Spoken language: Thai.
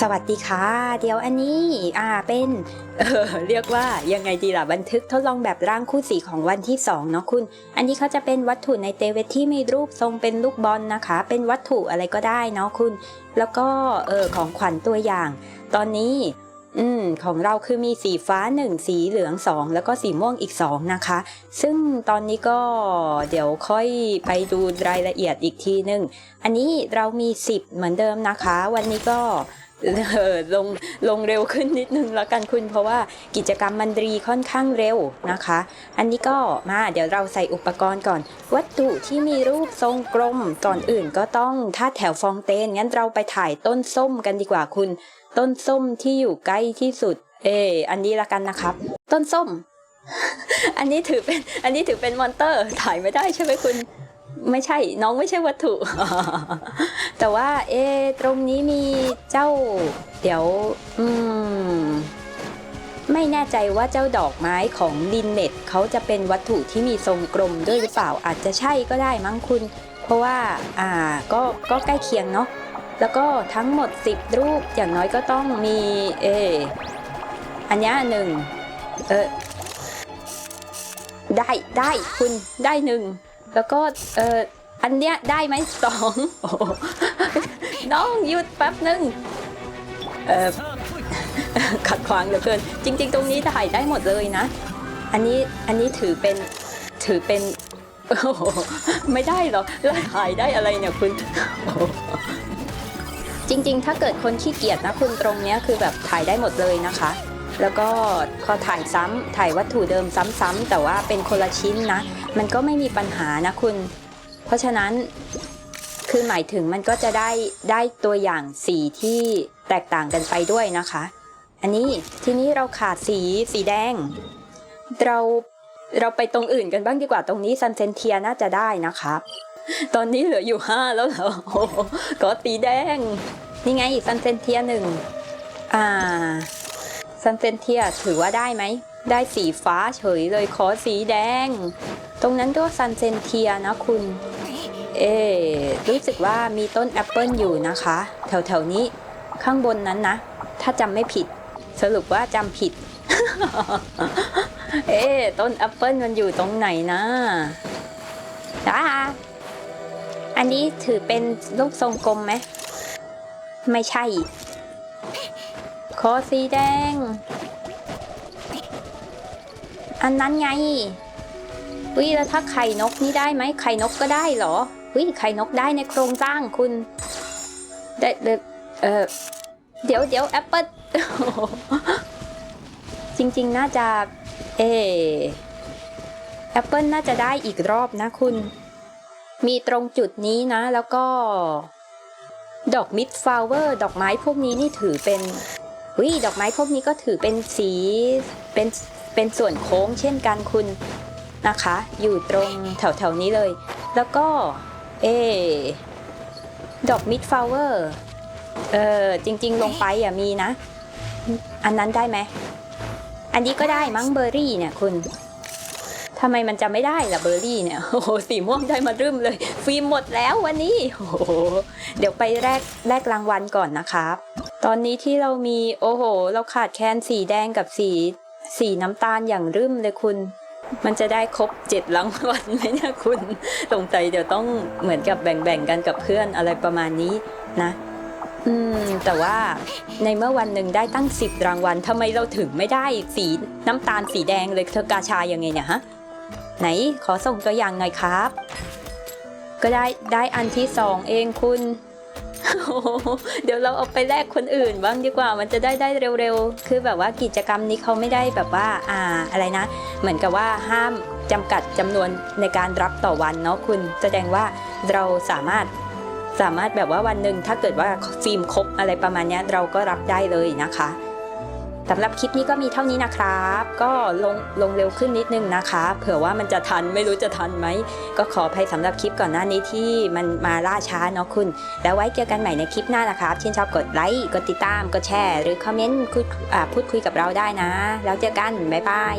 สวัสดีค่ะ เดี๋ยวอันนี้อ่าเป็นเออเรียกว่ายังไงดีล่ะบันทึกทดลองแบบร่างคู่สีของวันที่2เนาะคุณ อันนี้เขาจะเป็นวัตถุในเตเวทที่มีรูปทรงเป็นลูกบอลนะคะ เป็นวัตถุอะไรก็ได้เนาะคุณ แล้วก็เออของขวัญตัวอย่าง ตอนนี้อืมของเราคือมีสีฟ้า 1 สีเหลือง 2 แล้วก็สีม่วงอีก 2 นะคะ ซึ่งตอนนี้ก็เดี๋ยวค่อยไปดูรายละเอียดอีกทีหนึ่งอันนี้เรามี 10 เหมือนเดิมนะคะ วันนี้ก็ เออลงลงเร็วขึ้นนิดนึงแล้วกันคุณ เพราะว่ากิจกรรมมันรีค่อนข้างเร็วนะคะ อันนี้ก็มาเดี๋ยวเราใส่อุปกรณ์ก่อน วัตถุที่มีรูปทรงกลมก่อนอื่นก็ต้องถ้าแถวฟองเตนงั้นเราไปถ่ายต้นส้มกันดีกว่าคุณ ต้นส้มที่อยู่ใกล้ที่สุด เอออันนี้ละกันนะครับ ต้นส้ม อันนี้ถือเป็นอันนี้ถือเป็นมอนเตอร์ถ่ายไม่ได้ใช่ไหมคุณ ไม่ใช่น้องไม่ใช่วัตถุ แต่ว่า เอะตรงนี้มีเจ้า เดี๋ยว อืม ไม่แน่ใจว่าเจ้าดอกไม้ของลินเน็ตเขาจะเป็นวัตถุที่มีทรงกลมด้วยหรือเปล่าอาจจะใช่ก็ได้มั้งคุณ เพราะว่า อ่า ก็ก็ใกล้เคียงเนาะแล้วก็ทั้งหมด 10 รูปอย่างน้อยก็ต้องมี เอออันเนี้ยหนึ่งเออได้ได้คุณได้หนึ่ง แล้วก็เอออันเนี้ยได้ไหมสองน้องหยุดแป๊บหนึ่งเออขัดขวางเหลือเกิน จริง ๆ ตรงนี้ถ่ายได้หมดเลยนะ อันนี้อันนี้ถือเป็นถือเป็นโอ้โหไม่ได้หรอกแล้วถ่ายได้อะไรเนี่ยคุณจริง ๆ ถ้าเกิดคนขี้เกียจนะคุณตรงเนี้ยคือแบบถ่ายได้หมดเลยนะคะ แล้วก็พอถ่ายซ้ำถ่ายวัตถุเดิมซ้ำๆแต่ว่าเป็นคนละชิ้นนะ มันก็ไม่มีปัญหานะคุณ เพราะฉะนั้นคือหมายถึงมันก็จะได้ได้ตัวอย่างสีที่แตกต่างกันไปด้วยนะคะ อันนี้ทีนี้เราขาดสีสีแดง เราเราไปตรงอื่นกันบ้างดีกว่าตรงนี้ซันเซนเทียน่าจะได้นะครับ ตอนนี้เหลืออยู่ห้าแล้วเหรอโอ้ก็สีแดง นี่ไงซันเซนเทียหนึ่งอ่า ซันเซนเทียถือว่าได้ไหม ได้สีฟ้าเฉยเลยขอสีแดง ตรงนั้นก็ซันเซนเทียนะคุณ เอรู้สึกว่ามีต้นแอปเปิลอยู่นะคะ แถวๆนี้ข้างบนนั้นนะ ถ้าจำไม่ผิด สรุปว่าจำผิด เอ๊ต้นแอปเปิลมันอยู่ตรงไหนนะจ้าอันนี้ถือเป็นลูกทรงกลมไหม ไม่ใช่ อสีแดง อันนั้นไงวิแล้วถ้าไข่นกนี่ได้ไหมไข่นกก็ได้เหรอวิไข่นกได้ในโครงสร้างคุณได้เดเออเดี๋ยวเดี๋ยวแอปเปิลจริง ๆ น่าจะเอแอปเปิลน่าจะได้อีกรอบนะคุณ มีตรงจุดนี้นะแล้วก็ ดอกมิดฟลาวเวอร์ ดอกไม้พวกนี้นี่ถือเป็น วิดอกไม้พวกนี้ก็ถือเป็นสีเป็นเป็นส่วนโค้งเช่นกันคุณนะคะ อยู่ตรงแถวๆนี้เลย แล้วก็ เอ ดอกมิดฟลาวเวอร์เออจริง ๆ ลงไปอะมีนะ อันนั้นได้ไหมอันนี้ก็ได้มั้งเบอร์รี่เนี่ยคุณทำไมมันจะไม่ได้ล่ะเบอร์รี่เนี่ยโอ้โหสีม่วงได้มารึมเลย ฟิล์มหมดแล้ววันนี้โอ้โหเดี๋ยวไปแลกแลกรางวัลก่อนนะครับ ตอนนี้ที่เรามีโอ้โห เราขาดแคลนสีแดงกับสี สีน้ำตาลอย่างรึมเลยคุณ มันจะได้ครบเจ็ดรางวัลไหมเนี่ยคุณสงสัยเดี๋ยวต้องเหมือนกับแบ่งๆกันกับเพื่อนอะไรประมาณนี้นะ อืม แต่ว่าในเมื่อวันหนึ่งได้ตั้งสิบรางวัลทำไมเราถึงไม่ได้สีน้ำตาลสีแดงเลยเธอกาชายังไงเนี่ยฮะไหนขอส่งตัวอย่างหน่อยครับ ก็ได้ได้อันที่สองเองคุณ โอ้เดี๋ยวเราเอาไปแลกคนอื่นบ้างดีกว่ามันจะได้ได้เร็วๆ คือแบบว่ากิจกรรมนี้เขาไม่ได้แบบว่าอ่าอะไรนะ เหมือนกับว่าห้ามจำกัดจำนวนในการรับต่อวันเนาะคุณแสดงว่าเราสามารถสามารถแบบว่าวันหนึ่งถ้าเกิดว่าฟิล์มครบอะไรประมาณนี้เราก็รับได้เลยนะคะ สำหรับคลิปนี้ก็มีเท่านี้นะครับ ก็ลงลงเร็วขึ้นนิดนึงนะคะ เผื่อว่ามันจะทันไม่รู้จะทันไหม ก็ขออภัยสำหรับคลิปก่อนหน้านี้ที่มันมาล่าช้าเนาะคุณ แล้วไว้เจอกันใหม่ในคลิปหน้านะครับชื่นชอบกดไลค์ กดติดตาม กดแชร์ หรือคอมเมนต์พูดคุยกับเราได้นะ แล้วเจอกัน บ๊ายบาย